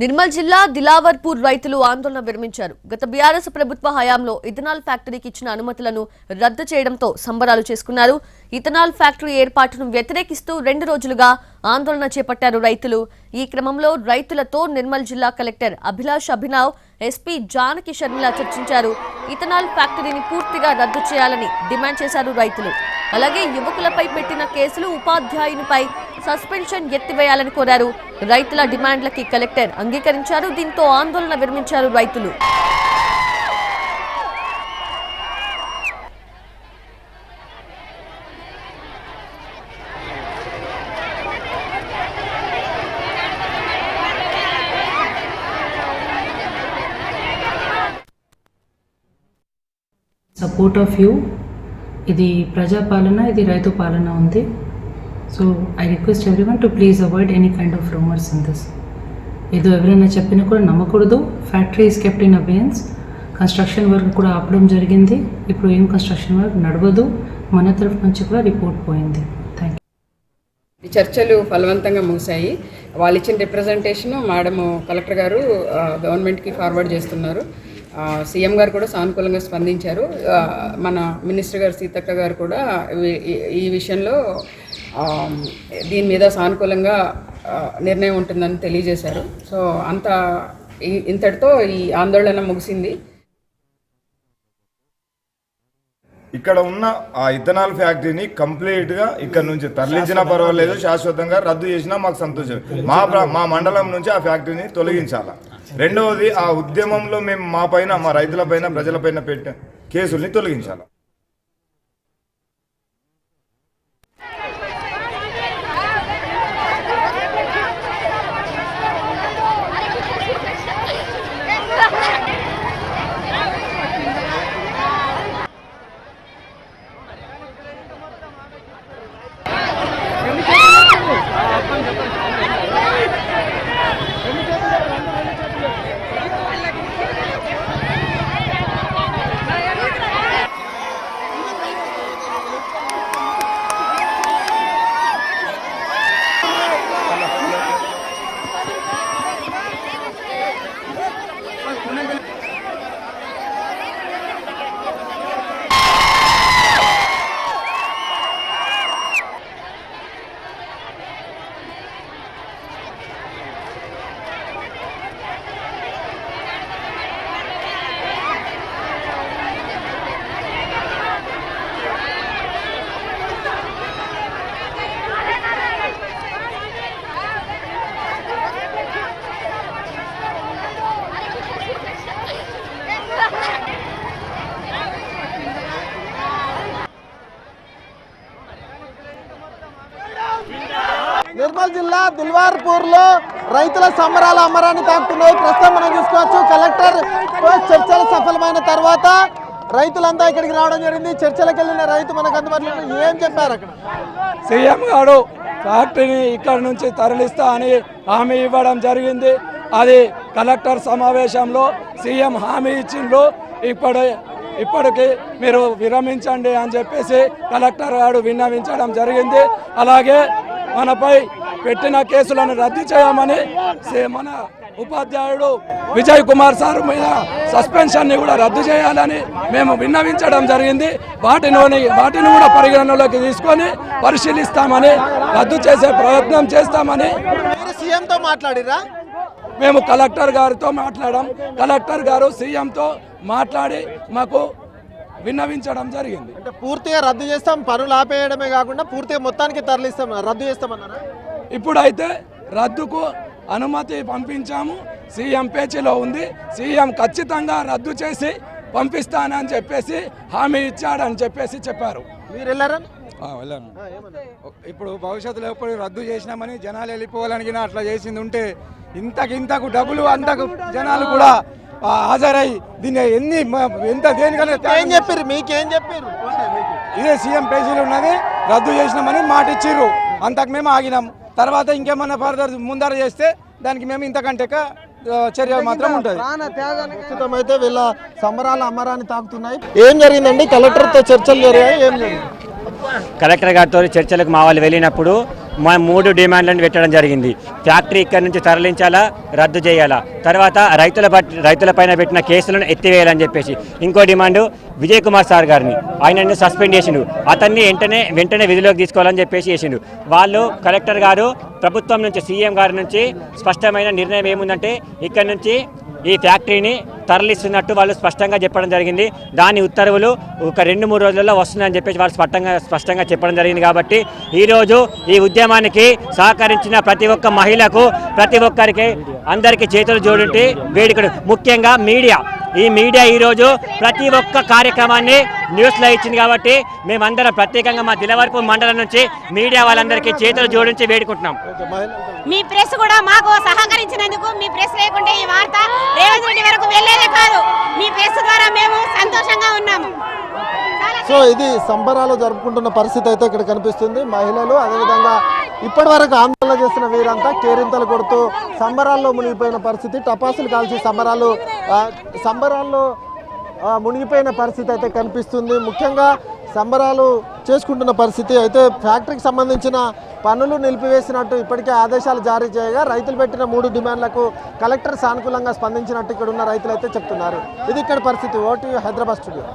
నిర్మల్ జిల్లా దిలావర్పూర్ రైతులు ఆందోళన విరమించారు. గత బీఆర్ఎస్ ప్రభుత్వ హయాంలో ఇథనాల్ ఫ్యాక్టరీకి ఇచ్చిన అనుమతులను రద్దు చేయడంతో సంబరాలు చేసుకున్నారు. ఇథనాల్ ఫ్యాక్టరీ ఏర్పాటును వ్యతిరేకిస్తూ రెండు రోజులుగా ఆందోళన చేపట్టారు రైతులు. ఈ క్రమంలో రైతులతో నిర్మల్ జిల్లా కలెక్టర్ అభిలాష్ అభినవ్ ఎస్పీ జానకి షర్మిల చర్చించారు. ఇథనాల్ ఫ్యాక్టరీని పూర్తిగా రద్దు చేయాలని డిమాండ్ చేశారు రైతులు. అలాగే యువకులపై పెట్టిన కేసులు ఉపాధ్యాయునిపై సస్పెన్షన్ ఎత్తివేయాలని కోరారు. రైతుల డిమాండ్లకి కలెక్టర్ అంగీకరించారు. దీంతో ఆందోళన విరమించారు రైతులు. సపోర్ట్ ఆఫ్ యూ ఇది ప్రజాపాలన ఇది రైతు పాలన ఉంది. So I request everyone to please avoid any kind of rumours in this ఏదో ఎవరైనా చెప్పినా కూడా నమ్మకూడదు. Factory is kept in abeyance construction work కూడా ఆపడం జరిగింది. ఇప్పుడు ఏం కన్స్ట్రక్షన్ వర్క్ నడవదు. మన తరఫు నుంచి కూడా రిపోర్ట్ పోయింది. థ్యాంక్ యూ చర్చలు ఫలవంతంగా ముగిశాయి. వాళ్ళు ఇచ్చిన రిప్రజెంటేషన్ మేడము కలెక్టర్ గారు గవర్నమెంట్కి ఫార్వర్డ్ చేస్తున్నారు. సీఎం గారు కూడా సానుకూలంగా స్పందించారు. మన మినిస్టర్ గారు సీతక్క గారు కూడా ఈ- విషయంలో ఆ, దీని మీద సానుకూలంగా నిర్ణయం ఉంటుందని తెలియజేశారు. సో అంత ఇంతటితో ఈ ఆందోళన ముగిసింది. ఇక్కడ ఉన్న ఆ ఇథనాల్ ఫ్యాక్టరీని కంప్లీట్గా ఇక్కడ నుంచి తరలించినా పర్వాలేదు శాశ్వతంగా రద్దు చేసినా మాకు సంతోషం మా ప్ర- మా మండలం నుంచి ఆ ఫ్యాక్టరీని తొలగించాల? రెండవది ఆ ఉద్యమంలో మేము మా పైన మా రైతుల పైన ప్రజల పైన పెట్టిన కేసుల్ని తొలగించాలి. నిర్మల్ జిల్లా దిల్వార్పూర్లో రైతుల సంబరాల అమరాన్ని తాకుతున్నాయి. ప్రస్తుతం మనం చూసుకోవచ్చు కలెక్టర్ చర్చలు సఫలమైన తర్వాత రైతులంతా ఇక్కడికి రావడం జరిగింది. చర్చలకు వెళ్ళిన రైతు మనకు అందుబాటులో ఏం చెప్పారు అక్కడ? సీఎం గారు ఫ్యాక్టరీని ఇక్కడ నుంచి తరలిస్తా అని హామీ ఇవ్వడం జరిగింది. అది కలెక్టర్ సమావేశంలో సీఎం హామీ ఇచ్చిండ్రు. ఇప్పుడు ఇప్పటికి మీరు విరమించండి అని చెప్పేసి కలెక్టర్ గారు విన్నవించడం జరిగింది. అలాగే మనపై పెట్టిన కేసులను రద్దు చేయమని మన ఉపాధ్యాయుడు విజయ్ కుమార్ సార్ మీద సస్పెన్షన్ని కూడా రద్దు చేయాలని మేము విన్నవించడం జరిగింది. వాటిని వాటిని కూడా పరిగణనలోకి తీసుకొని పరిశీలిస్తామని రద్దు చేసే ప్రయత్నం చేస్తామని మీరు సీఎం తో మాట్లాడిరా? మేము కలెక్టర్ గారితో మాట్లాడాం. కలెక్టర్ గారు సీఎంతో మాట్లాడి మాకు విన్నవించడం జరిగింది. అంటే పూర్తిగా రద్దు చేస్తాం పనులు ఆపేయడమే కాకుండా పూర్తిగా మొత్తానికి తరలిస్తాం రద్దు చేస్తామన్నారా ఇప్పుడైతే రద్దుకు అనుమతి పంపించాము. సీఎం పేచీలో ఉంది. సీఎం ఖచ్చితంగా రద్దు చేసి పంపిస్తానని చెప్పేసి హామీ ఇచ్చాడని చెప్పేసి చెప్పారు. మీరు వెళ్ళారా? ఆ, వెళ్ళాను. ఇప్పుడు భవిష్యత్తులో ఎప్పుడు రద్దు చేసినామని జనాలు వెళ్ళిపోవాలని అట్లా చేసింది ఉంటే ఇంతకు ఇంతకు డబ్బులు అంతకు జనాలు కూడా హాజరై దీన్ని ఎన్ని ఎంత దేనికన్నా ఏం చెప్పారు మీకేం చెప్పారు ఇదే సీఎం పేజీలు ఉన్నది రద్దు చేసినామని మాట ఇచ్చిర్రు. అంతకు మేము ఆగినాం. తర్వాత ఇంకేమన్నా ఫర్దర్ ముందర చేస్తే దానికి మేము ఇంతకంటే చర్య మాత్రం ఉంటుంది. అయితే వీళ్ళ సంబరాల అమరాన్ని తాకుతున్నాయి. ఏం జరిగిందండి? కలెక్టర్తో చర్చలు జరిగాయి? ఏం జరిగింది? కలెక్టర్ గారితో చర్చలకు మా వాళ్ళు వెళ్ళినప్పుడు మా మూడు డిమాండ్లను పెట్టడం జరిగింది. ఫ్యాక్టరీ ఇక్కడి నుంచి తరలించాలా రద్దు చేయాలా? తర్వాత రైతుల పట్- రైతులపైన పెట్టిన కేసులను ఎత్తివేయాలని చెప్పేసి. ఇంకో డిమాండ్ విజయ్ కుమార్ సార్ గారిని. ఆయన సస్పెండ్ చేసిండు. అతన్ని వెంటనే వెంటనే విధిలోకి తీసుకోవాలని చెప్పేసి చేసిండు. వాళ్ళు కలెక్టర్ గారు ప్రభుత్వం నుంచి సీఎం గారి నుంచి స్పష్టమైన నిర్ణయం ఏముందంటే ఇక్కడ నుంచి ఈ ఫ్యాక్టరీని తరలిస్తున్నట్టు వాళ్ళు స్పష్టంగా చెప్పడం జరిగింది. దాని ఉత్తర్వులు ఒక రెండు మూడు రోజుల్లో వస్తుందని చెప్పేసి వాళ్ళు స్పష్టంగా స్పష్టంగా చెప్పడం జరిగింది కాబట్టి ఈరోజు ఈ ఉద్యమానికి సహకరించిన ప్రతి ఒక్క మహిళకు ప్రతి ఒక్కరికి అందరికీ చేతులు జోడింటి వేడుకలు. ముఖ్యంగా మీడియా. ఈ మీడియా ఈరోజు ప్రతి ఒక్క కార్యక్రమాన్ని న్యూస్లో ఇచ్చింది కాబట్టి మేమందరం ప్రత్యేకంగా మా దిలవరపు మండలం నుంచి మీడియా వాళ్ళందరికీ చేతులు జోడించి వేడుకుంటున్నాం. మీ ప్రెస్ కూడా మాకు సహకరించినందుకు మీ ప్రెస్ లేకుంటే ఈ వార్త సో ఇది సంబరాలు జరుపుకుంటున్న పరిస్థితి అయితే ఇక్కడ కనిపిస్తుంది. మహిళలు అదేవిధంగా ఇప్పటి వరకు ఆందోళన చేసిన వీరంతా కేరింతలు కొడుతూ సంబరాల్లో మునిగిపోయిన పరిస్థితి. టపాసులు కాల్చి సంబరాలు సంబరాల్లో మునిగిపోయిన పరిస్థితి అయితే కనిపిస్తుంది. ముఖ్యంగా సంబరాలు చేసుకుంటున్న పరిస్థితి అయితే ఫ్యాక్టరీకి సంబంధించిన పనులు నిలిపివేసినట్టు ఇప్పటికే ఆదేశాలు జారీ చేయగా రైతులు పెట్టిన మూడు డిమాండ్లకు కలెక్టర్ సానుకూలంగా స్పందించినట్టు ఇక్కడ ఉన్న రైతులు అయితే చెప్తున్నారు. ఇది ఇక్కడ పరిస్థితి. ఓటీ హైదరాబాద్ స్టూడియో.